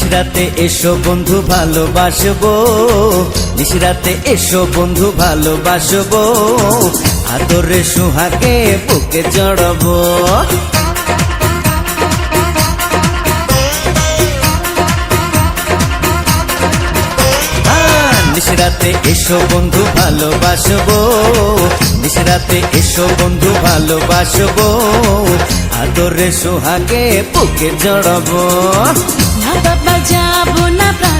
নিশিরাতে এসো বন্ধু, ভালোবাসবো। নিশিরাতে এসো বন্ধু, ভালোবাসবো। আদরে সুহাগে বুকে জড়াবো নিশিরাতে এসো বন্ধু, ভালোবাসবো। নিশিরাতে এসো বন্ধু, ভালোবাসবো। আদরে সোহাগে বুকে জড়াবো না বাবা যাব না প্রাণে।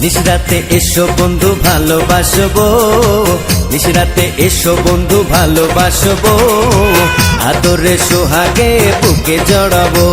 নিশরাতে এসো বন্ধু ভালোবাসবো। নিশরাতে এসো বন্ধু ভালোবাসবো। আদরে সোহাগে বুকে জড়াবো।